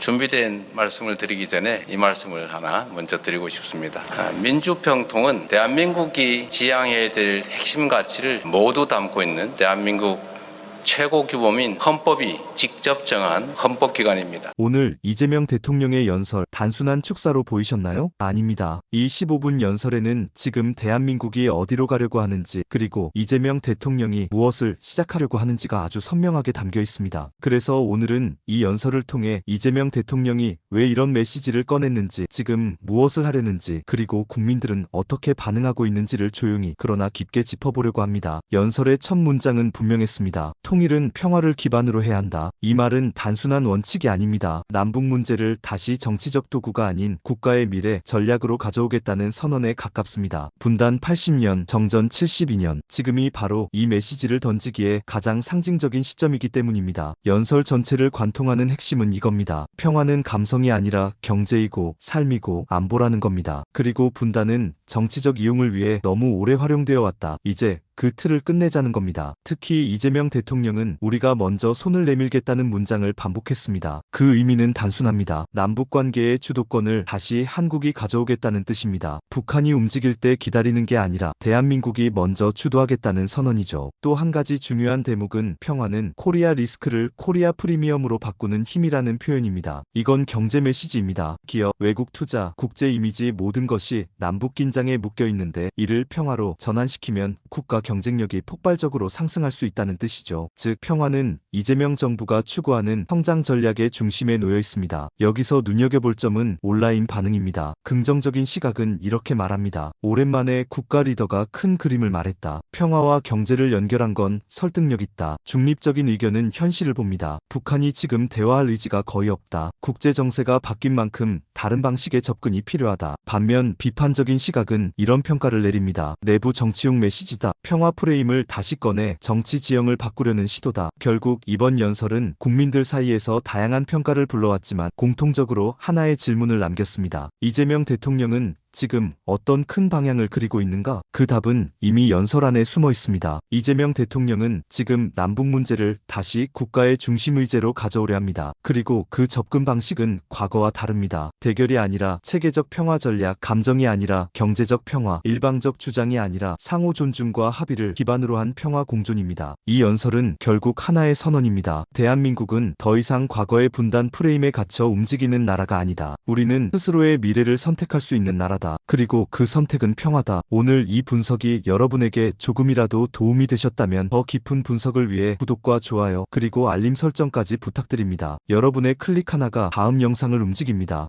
준비된 말씀을 드리기 전에 이 말씀을 하나 먼저 드리고 싶습니다. 아, 민주평통은 대한민국이 지향해야 될 핵심 가치를 모두 담고 있는 대한민국 최고 규범인 헌법이 직접 정한 헌법기관입니다. 오늘 이재명 대통령의 연설 단순한 축사로 보이셨나요? 아닙니다. 이 15분 연설에는 지금 대한민국이 어디로 가려고 하는지 그리고 이재명 대통령이 무엇을 시작하려고 하는지가 아주 선명하게 담겨 있습니다. 그래서 오늘은 이 연설을 통해 이재명 대통령이 왜 이런 메시지를 꺼냈는지 지금 무엇을 하려는지 그리고 국민들은 어떻게 반응하고 있는지를 조용히 그러나 깊게 짚어보려고 합니다. 연설의 첫 문장은 분명했습니다. 통 일은 평화를 기반으로 해야 한다. 이 말은 단순한 원칙이 아닙니다. 남북 문제를 다시 정치적 도구가 아닌 국가의 미래 전략으로 가져오겠다는 선언에 가깝습니다. 분단 80년, 정전 72년, 지금이 바로 이 메시지를 던지기에 가장 상징적인 시점이기 때문입니다. 연설 전체를 관통하는 핵심은 이겁니다. 평화는 감성이 아니라 경제이고 삶이고 안보라는 겁니다. 그리고 분단은 정치적 이용을 위해 너무 오래 활용되어 왔다. 이제 그 틀을 끝내자는 겁니다. 특히 이재명 대통령은 우리가 먼저 손을 내밀겠다는 문장을 반복했습니다. 그 의미는 단순합니다. 남북 관계의 주도권을 다시 한국이 가져오겠다는 뜻입니다. 북한이 움직일 때 기다리는 게 아니라 대한민국이 먼저 주도하겠다는 선언이죠. 또 한 가지 중요한 대목은 평화는 코리아 리스크를 코리아 프리미엄으로 바꾸는 힘이라는 표현입니다. 이건 경제 메시지입니다. 기업, 외국 투자, 국제 이미지 모든 것이 남북 긴장에 묶여 있는데 이를 평화로 전환시키면 국가 경쟁력이 폭발적으로 상승할 수 있다는 뜻이죠. 즉 평화는 이재명 정부가 추구하는 성장 전략의 중심에 놓여 있습니다. 여기서 눈여겨볼 점은 온라인 반응입니다. 긍정적인 시각은 이렇게 말합니다. 오랜만에 국가 리더가 큰 그림을 말했다. 평화와 경제를 연결한 건 설득력 있다. 중립적인 의견은 현실을 봅니다. 북한이 지금 대화할 의지가 거의 없다. 국제 정세가 바뀐 만큼 다른 방식의 접근이 필요하다. 반면 비판적인 시각은 이런 평가를 내립니다. 내부 정치용 메시지다. 평화 프레임을 다시 꺼내 정치 지형을 바꾸려는 시도다. 결국 이번 연설은 국민들 사이에서 다양한 평가를 불러왔지만 공통적으로 하나의 질문을 남겼습니다. 이재명 대통령은 지금 어떤 큰 방향을 그리고 있는가? 그 답은 이미 연설 안에 숨어 있습니다. 이재명 대통령은 지금 남북 문제를 다시 국가의 중심 의제로 가져오려 합니다. 그리고 그 접근 방식은 과거와 다릅니다. 대결이 아니라 체계적 평화 전략, 감정이 아니라 경제적 평화, 일방적 주장이 아니라 상호 존중과 합의를 기반으로 한 평화 공존입니다. 이 연설은 결국 하나의 선언입니다. 대한민국은 더 이상 과거의 분단 프레임에 갇혀 움직이는 나라가 아니다. 우리는 스스로의 미래를 선택할 수 있는 나라 다. 그리고 그 선택은 평화다. 오늘 이 분석이 여러분에게 조금이라도 도움이 되셨다면 더 깊은 분석을 위해 구독과 좋아요 그리고 알림 설정까지 부탁드립니다. 여러분의 클릭 하나가 다음 영상을 움직입니다.